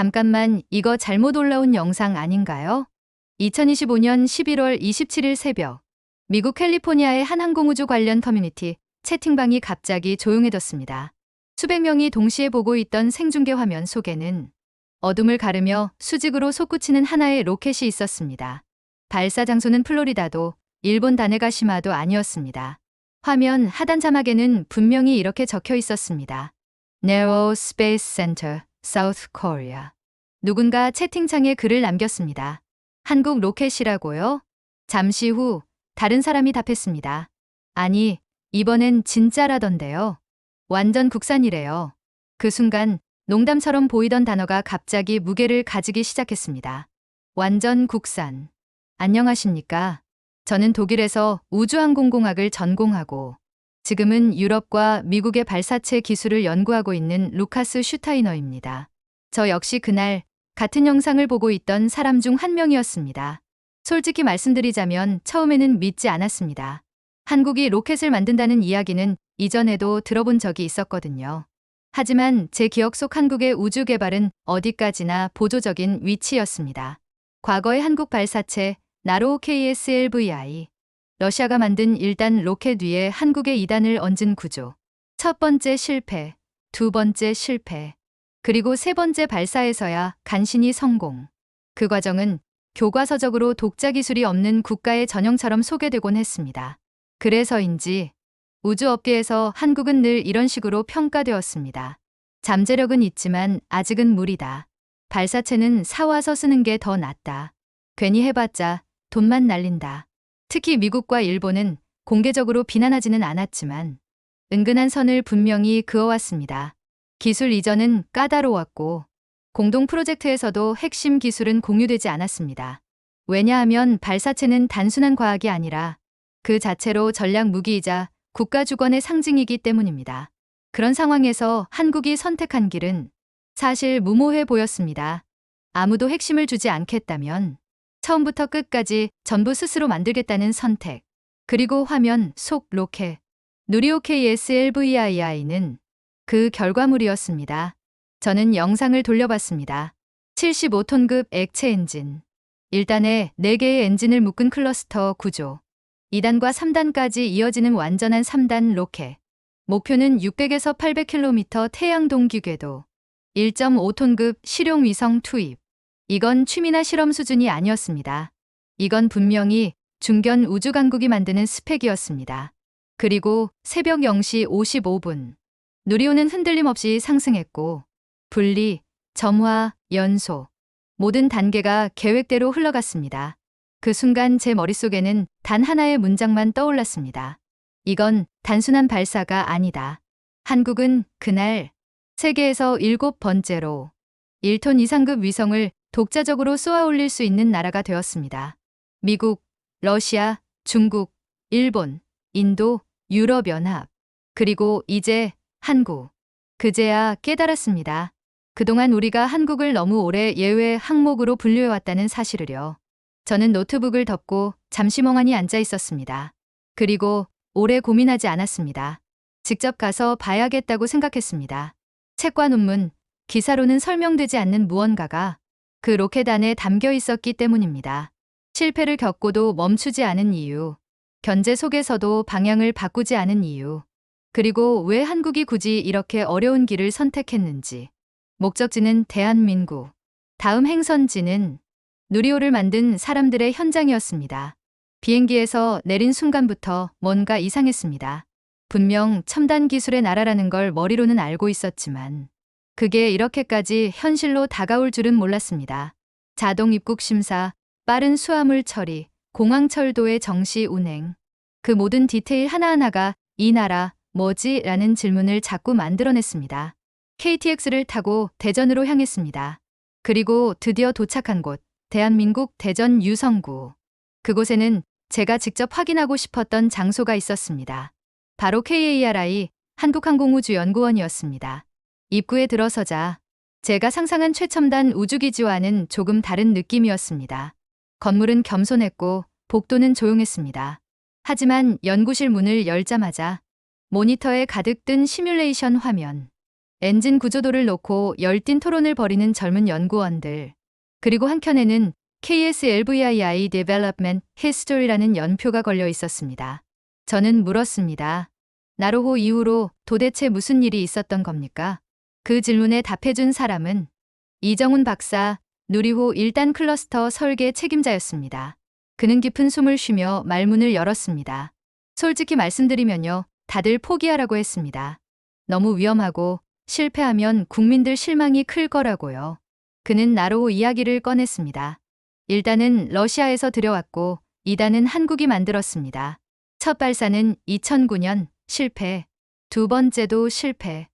잠깐만 이거 잘못 올라온 영상 아닌가요? 2025년 11월 27일 새벽 미국 캘리포니아의 한 항공우주 관련 커뮤니티 채팅방이 갑자기 조용해졌습니다. 수백 명이 동시에 보고 있던 생중계 화면 속에는 어둠을 가르며 수직으로 솟구치는 하나의 로켓이 있었습니다. 발사 장소는 플로리다도 일본 다네가시마도 아니었습니다. 화면 하단 자막에는 분명히 이렇게 적혀 있었습니다. Narrow Space Center, South Korea. 누군가 채팅창에 글을 남겼습니다. 한국 로켓이라고요? 잠시 후 다른 사람이 답했습니다. 아니, 이번엔 진짜라던데요. 완전 국산이래요. 그 순간 농담처럼 보이던 단어가 갑자기 무게를 가지기 시작했습니다. 완전 국산. 안녕하십니까. 저는 독일에서 우주항공공학을 전공하고 지금은 유럽과 미국의 발사체 기술을 연구하고 있는 루카스 슈타이너입니다. 저 역시 그날 같은 영상을 보고 있던 사람 중 한 명이었습니다. 솔직히 말씀드리자면 처음에는 믿지 않았습니다. 한국이 로켓을 만든다는 이야기는 이전에도 들어본 적이 있었거든요. 하지만 제 기억 속 한국의 우주 개발은 어디까지나 보조적인 위치였습니다. 과거의 한국 발사체 나로우 KSLVI 러시아가 만든 1단 로켓 위에 한국의 2단을 얹은 구조. 첫 번째 실패, 두 번째 실패, 그리고 세 번째 발사에서야 간신히 성공. 그 과정은 교과서적으로 독자 기술이 없는 국가의 전형처럼 소개되곤 했습니다. 그래서인지 우주업계에서 한국은 늘 이런 식으로 평가되었습니다. 잠재력은 있지만 아직은 무리다. 발사체는 사와서 쓰는 게 더 낫다. 괜히 해봤자 돈만 날린다. 특히 미국과 일본은 공개적으로 비난하지는 않았지만 은근한 선을 분명히 그어왔습니다. 기술 이전은 까다로웠고 공동 프로젝트에서도 핵심 기술은 공유되지 않았습니다. 왜냐하면 발사체는 단순한 과학이 아니라 그 자체로 전략 무기이자 국가 주권의 상징이기 때문입니다. 그런 상황에서 한국이 선택한 길은 사실 무모해 보였습니다. 아무도 핵심을 주지 않겠다면 처음부터 끝까지 전부 스스로 만들겠다는 선택. 그리고 화면 속 로켓. 누리호 KSLVII는 그 결과물이었습니다. 저는 영상을 돌려봤습니다. 75톤급 액체 엔진. 1단에 4개의 엔진을 묶은 클러스터 구조. 2단과 3단까지 이어지는 완전한 3단 로켓. 목표는 600에서 800km 태양동 기 궤도. 1.5톤급 실용 위성 투입. 이건 취미나 실험 수준이 아니었습니다. 이건 분명히 중견 우주강국이 만드는 스펙이었습니다. 그리고 새벽 0시 55분. 누리호는 흔들림 없이 상승했고, 분리, 점화, 연소. 모든 단계가 계획대로 흘러갔습니다. 그 순간 제 머릿속에는 단 하나의 문장만 떠올랐습니다. 이건 단순한 발사가 아니다. 한국은 그날 세계에서 일곱 번째로 1톤 이상급 위성을 독자적으로 쏘아 올릴 수 있는 나라가 되었습니다. 미국, 러시아, 중국, 일본, 인도, 유럽연합, 그리고 이제 한국. 그제야 깨달았습니다. 그동안 우리가 한국을 너무 오래 예외 항목으로 분류해왔다는 사실을요. 저는 노트북을 덮고 잠시 멍하니 앉아 있었습니다. 그리고 오래 고민하지 않았습니다. 직접 가서 봐야겠다고 생각했습니다. 책과 논문, 기사로는 설명되지 않는 무언가가 그 로켓 안에 담겨 있었기 때문입니다. 실패를 겪고도 멈추지 않은 이유, 견제 속에서도 방향을 바꾸지 않은 이유, 그리고 왜 한국이 굳이 이렇게 어려운 길을 선택했는지. 목적지는 대한민국. 다음 행선지는 누리호를 만든 사람들의 현장이었습니다. 비행기에서 내린 순간부터 뭔가 이상했습니다. 분명 첨단 기술의 나라라는 걸 머리로는 알고 있었지만 그게 이렇게까지 현실로 다가올 줄은 몰랐습니다. 자동 입국 심사, 빠른 수화물 처리, 공항 철도의 정시 운행. 그 모든 디테일 하나하나가 이 나라 뭐지? 라는 질문을 자꾸 만들어냈습니다. KTX를 타고 대전으로 향했습니다. 그리고 드디어 도착한 곳, 대한민국 대전 유성구. 그곳에는 제가 직접 확인하고 싶었던 장소가 있었습니다. 바로 KARI 한국항공우주연구원이었습니다. 입구에 들어서자 제가 상상한 최첨단 우주기지와는 조금 다른 느낌이었습니다. 건물은 겸손했고 복도는 조용했습니다. 하지만 연구실 문을 열자마자 모니터에 가득 뜬 시뮬레이션 화면. 엔진 구조도를 놓고 열띤 토론을 벌이는 젊은 연구원들. 그리고 한켠에는 KSLVII Development History라는 연표가 걸려 있었습니다. 저는 물었습니다. 나로호 이후로 도대체 무슨 일이 있었던 겁니까? 그 질문에 답해준 사람은 이정훈 박사, 누리호 1단 클러스터 설계 책임자였습니다. 그는 깊은 숨을 쉬며 말문을 열었습니다. 솔직히 말씀드리면요. 다들 포기하라고 했습니다. 너무 위험하고 실패하면 국민들 실망이 클 거라고요. 그는 나로호 이야기를 꺼냈습니다. 1단은 러시아에서 들여왔고 2단은 한국이 만들었습니다. 첫 발사는 2009년 실패, 두 번째도 실패.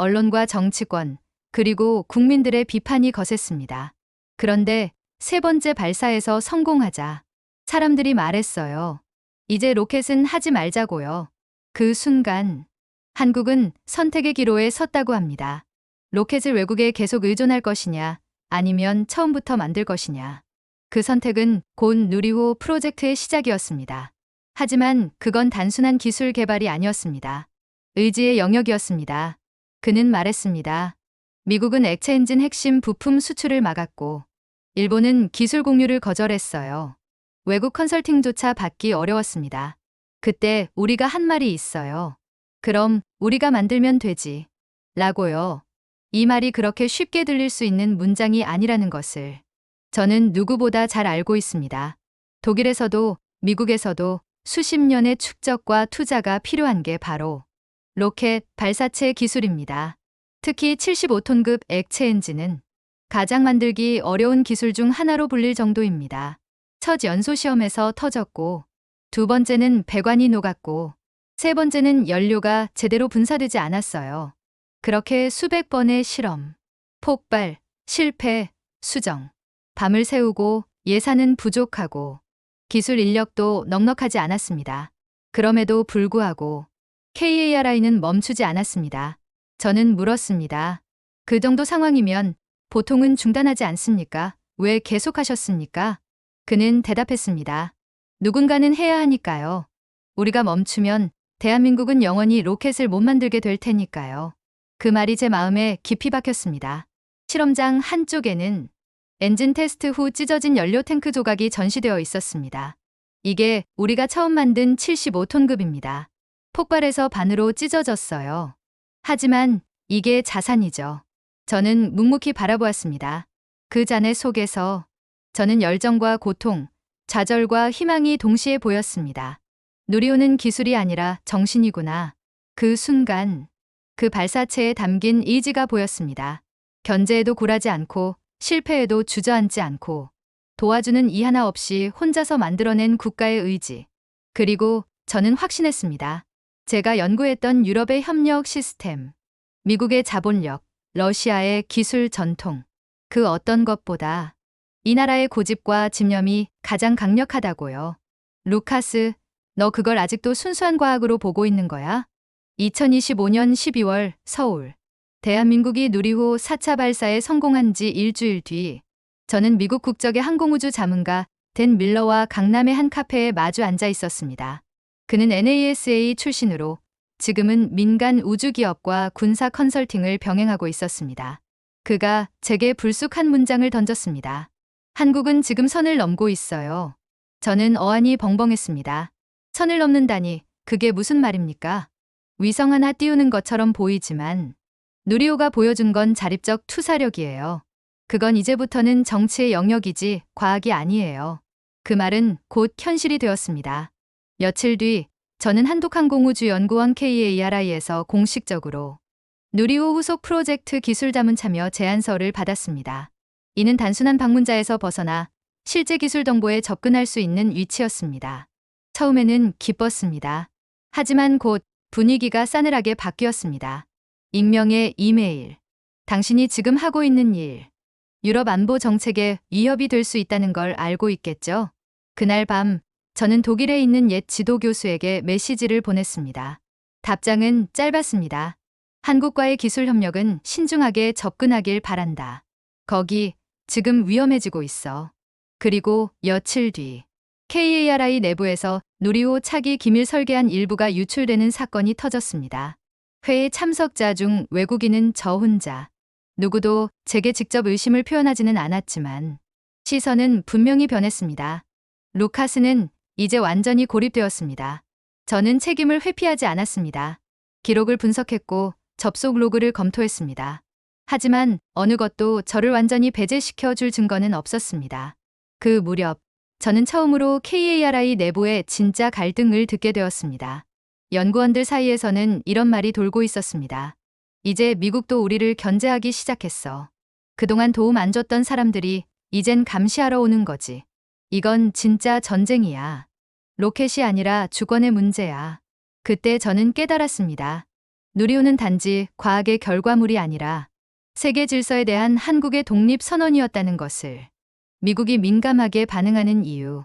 언론과 정치권, 그리고 국민들의 비판이 거셌습니다. 그런데 세 번째 발사에서 성공하자 사람들이 말했어요. 이제 로켓은 하지 말자고요. 그 순간 한국은 선택의 기로에 섰다고 합니다. 로켓을 외국에 계속 의존할 것이냐 아니면 처음부터 만들 것이냐. 그 선택은 곧 누리호 프로젝트의 시작이었습니다. 하지만 그건 단순한 기술 개발이 아니었습니다. 의지의 영역이었습니다. 그는 말했습니다. 미국은 액체 엔진 핵심 부품 수출을 막았고, 일본은 기술 공유를 거절했어요. 외국 컨설팅조차 받기 어려웠습니다. 그때 우리가 한 말이 있어요. 그럼 우리가 만들면 되지. 라고요. 이 말이 그렇게 쉽게 들릴 수 있는 문장이 아니라는 것을 저는 누구보다 잘 알고 있습니다. 독일에서도 미국에서도 수십 년의 축적과 투자가 필요한 게 바로 로켓 발사체 기술입니다. 특히 75톤급 액체 엔진은 가장 만들기 어려운 기술 중 하나로 불릴 정도입니다. 첫 연소 시험에서 터졌고, 두 번째는 배관이 녹았고, 세 번째는 연료가 제대로 분사되지 않았어요. 그렇게 수백 번의 실험, 폭발, 실패, 수정, 밤을 새우고 예산은 부족하고 기술 인력도 넉넉하지 않았습니다. 그럼에도 불구하고 KARI는 멈추지 않았습니다. 저는 물었습니다. 그 정도 상황이면 보통은 중단하지 않습니까? 왜 계속 하셨습니까? 그는 대답했습니다. 누군가는 해야 하니까요. 우리가 멈추면 대한민국은 영원히 로켓을 못 만들게 될 테니까요. 그 말이 제 마음에 깊이 박혔습니다. 실험장 한쪽에는 엔진 테스트 후 찢어진 연료 탱크 조각이 전시되어 있었습니다. 이게 우리가 처음 만든 75톤급입니다. 폭발해서 반으로 찢어졌어요. 하지만 이게 자산이죠. 저는 묵묵히 바라보았습니다. 그 잔해 속에서 저는 열정과 고통, 좌절과 희망이 동시에 보였습니다. 누리오는 기술이 아니라 정신이구나. 그 순간 그 발사체에 담긴 의지가 보였습니다. 견제에도 굴하지 않고 실패에도 주저앉지 않고 도와주는 이 하나 없이 혼자서 만들어낸 국가의 의지. 그리고 저는 확신했습니다. 제가 연구했던 유럽의 협력 시스템, 미국의 자본력, 러시아의 기술 전통, 그 어떤 것보다 이 나라의 고집과 집념이 가장 강력하다고요. 루카스, 너 그걸 아직도 순수한 과학으로 보고 있는 거야? 2025년 12월 서울. 대한민국이 누리호 4차 발사에 성공한 지 일주일 뒤, 저는 미국 국적의 항공우주 자문가 댄 밀러와 강남의 한 카페에 마주 앉아 있었습니다. 그는 NASA 출신으로 지금은 민간 우주기업과 군사 컨설팅을 병행하고 있었습니다. 그가 제게 불쑥한 문장을 던졌습니다. 한국은 지금 선을 넘고 있어요. 저는 어안이 벙벙했습니다. 선을 넘는다니 그게 무슨 말입니까? 위성 하나 띄우는 것처럼 보이지만 누리호가 보여준 건 자립적 투사력이에요. 그건 이제부터는 정치의 영역이지 과학이 아니에요. 그 말은 곧 현실이 되었습니다. 며칠 뒤 저는 한국항공우주연구원 KARI에서 공식적으로 누리호 후속 프로젝트 기술 자문 참여 제안서를 받았습니다. 이는 단순한 방문자에서 벗어나 실제 기술 정보에 접근할 수 있는 위치였습니다. 처음에는 기뻤습니다. 하지만 곧 분위기가 싸늘하게 바뀌었습니다. 익명의 이메일. 당신이 지금 하고 있는 일. 유럽 안보 정책에 위협이 될 수 있다는 걸 알고 있겠죠? 그날 밤, 저는 독일에 있는 옛 지도 교수에게 메시지를 보냈습니다. 답장은 짧았습니다. 한국과의 기술 협력은 신중하게 접근하길 바란다. 거기 지금 위험해지고 있어. 그리고 며칠 뒤 KARI 내부에서 누리호 차기 기밀 설계한 일부가 유출되는 사건이 터졌습니다. 회의 참석자 중 외국인은 저 혼자. 누구도 제게 직접 의심을 표현하지는 않았지만 시선은 분명히 변했습니다. 루카스는 이제 완전히 고립되었습니다. 저는 책임을 회피하지 않았습니다. 기록을 분석했고 접속 로그를 검토했습니다. 하지만 어느 것도 저를 완전히 배제시켜 줄 증거는 없었습니다. 그 무렵 저는 처음으로 KARI 내부의 진짜 갈등을 듣게 되었습니다. 연구원들 사이에서는 이런 말이 돌고 있었습니다. 이제 미국도 우리를 견제하기 시작했어. 그동안 도움 안 줬던 사람들이 이젠 감시하러 오는 거지. 이건 진짜 전쟁이야. 로켓이 아니라 주권의 문제야. 그때 저는 깨달았습니다. 누리호는 단지 과학의 결과물이 아니라 세계 질서에 대한 한국의 독립 선언이었다는 것을. 미국이 민감하게 반응하는 이유.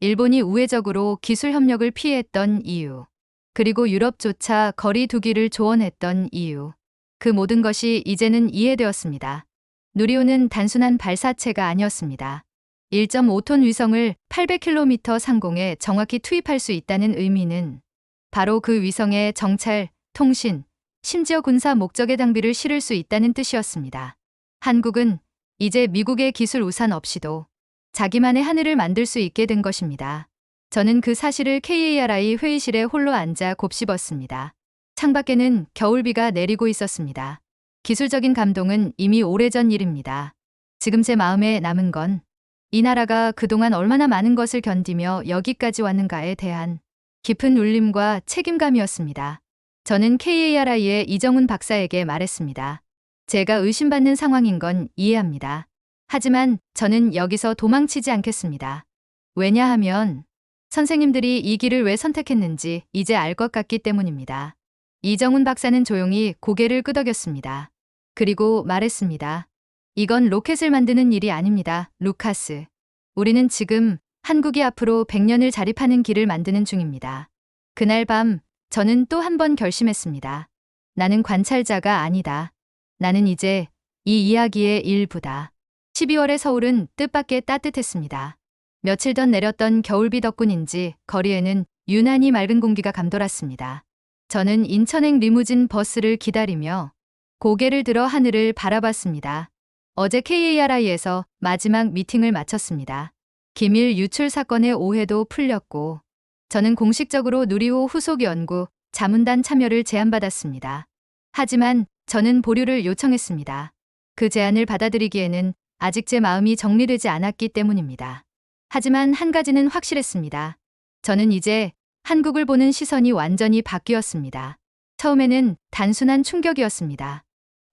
일본이 우회적으로 기술 협력을 피했던 이유. 그리고 유럽조차 거리 두기를 조언했던 이유. 그 모든 것이 이제는 이해되었습니다. 누리호는 단순한 발사체가 아니었습니다. 1.5톤 위성을 800km 상공에 정확히 투입할 수 있다는 의미는 바로 그 위성에 정찰, 통신, 심지어 군사 목적의 장비를 실을 수 있다는 뜻이었습니다. 한국은 이제 미국의 기술 우산 없이도 자기만의 하늘을 만들 수 있게 된 것입니다. 저는 그 사실을 KARI 회의실에 홀로 앉아 곱씹었습니다. 창밖에는 겨울비가 내리고 있었습니다. 기술적인 감동은 이미 오래전 일입니다. 지금 제 마음에 남은 건 이 나라가 그동안 얼마나 많은 것을 견디며 여기까지 왔는가에 대한 깊은 울림과 책임감이었습니다. 저는 KARI의 이정훈 박사에게 말했습니다. 제가 의심받는 상황인 건 이해합니다. 하지만 저는 여기서 도망치지 않겠습니다. 왜냐하면 선생님들이 이 길을 왜 선택했는지 이제 알 것 같기 때문입니다. 이정훈 박사는 조용히 고개를 끄덕였습니다. 그리고 말했습니다. 이건 로켓을 만드는 일이 아닙니다, 루카스. 우리는 지금 한국이 앞으로 100년을 자립하는 길을 만드는 중입니다. 그날 밤 저는 또 한 번 결심했습니다. 나는 관찰자가 아니다. 나는 이제 이 이야기의 일부다. 12월의 서울은 뜻밖의 따뜻했습니다. 며칠 전 내렸던 겨울비 덕분인지 거리에는 유난히 맑은 공기가 감돌았습니다. 저는 인천행 리무진 버스를 기다리며 고개를 들어 하늘을 바라봤습니다. 어제 KARI에서 마지막 미팅을 마쳤습니다. 기밀 유출 사건의 오해도 풀렸고 저는 공식적으로 누리호 후속 연구 자문단 참여를 제안받았습니다. 하지만 저는 보류를 요청했습니다. 그 제안을 받아들이기에는 아직 제 마음이 정리되지 않았기 때문입니다. 하지만 한 가지는 확실했습니다. 저는 이제 한국을 보는 시선이 완전히 바뀌었습니다. 처음에는 단순한 충격이었습니다.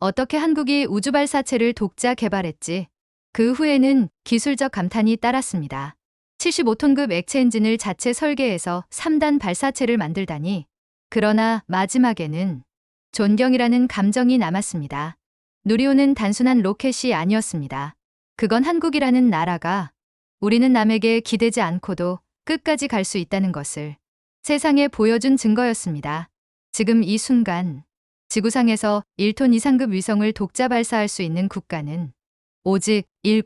어떻게 한국이 우주발사체를 독자 개발했지? 그 후에는 기술적 감탄이 따랐습니다. 75톤급 액체 엔진을 자체 설계해서 3단 발사체를 만들다니. 그러나 마지막에는 존경이라는 감정이 남았습니다. 누리호는 단순한 로켓이 아니었습니다. 그건 한국이라는 나라가 우리는 남에게 기대지 않고도 끝까지 갈 수 있다는 것을 세상에 보여준 증거였습니다. 지금 이 순간 지구상에서 1톤 이상급 위성을 독자 발사할 수 있는 국가는 오직 7.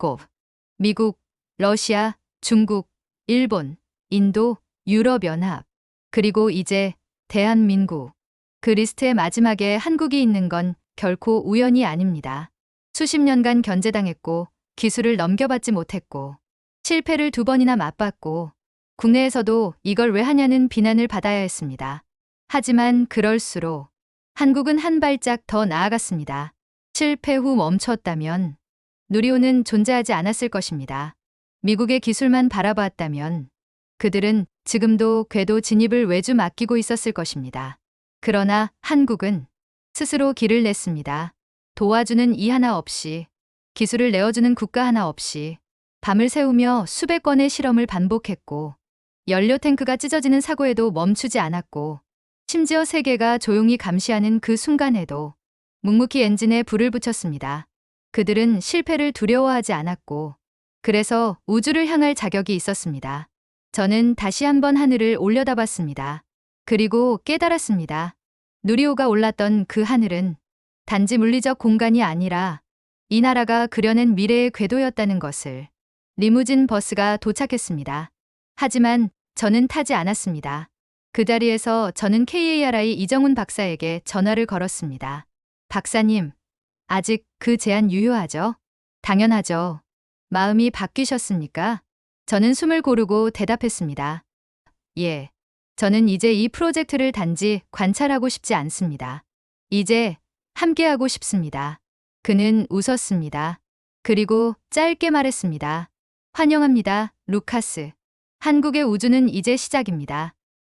미국, 러시아, 중국, 일본, 인도, 유럽연합, 그리고 이제 대한민국. 그 리스트의 마지막에 한국이 있는 건 결코 우연이 아닙니다. 수십 년간 견제당했고 기술을 넘겨받지 못했고 실패를 두 번이나 맛봤고 국내에서도 이걸 왜 하냐는 비난을 받아야 했습니다. 하지만 그럴수록 한국은 한 발짝 더 나아갔습니다. 실패 후 멈췄다면 누리호는 존재하지 않았을 것입니다. 미국의 기술만 바라보았다면 그들은 지금도 궤도 진입을 외주 맡기고 있었을 것입니다. 그러나 한국은 스스로 길을 냈습니다. 도와주는 이 하나 없이, 기술을 내어주는 국가 하나 없이, 밤을 새우며 수백 건의 실험을 반복했고, 연료 탱크가 찢어지는 사고에도 멈추지 않았고, 심지어 세계가 조용히 감시하는 그 순간에도 묵묵히 엔진에 불을 붙였습니다. 그들은 실패를 두려워하지 않았고, 그래서 우주를 향할 자격이 있었습니다. 저는 다시 한번 하늘을 올려다봤습니다. 그리고 깨달았습니다. 누리호가 올랐던 그 하늘은 단지 물리적 공간이 아니라 이 나라가 그려낸 미래의 궤도였다는 것을 리무진 버스가 도착했습니다. 하지만 저는 타지 않았습니다. 그 자리에서 저는 KARI 이정훈 박사에게 전화를 걸었습니다. 박사님, 아직 그 제안 유효하죠? 당연하죠. 마음이 바뀌셨습니까? 저는 숨을 고르고 대답했습니다. 예. 저는 이제 이 프로젝트를 단지 관찰하고 싶지 않습니다. 이제 함께하고 싶습니다. 그는 웃었습니다. 그리고 짧게 말했습니다. 환영합니다, 루카스. 한국의 우주는 이제 시작입니다.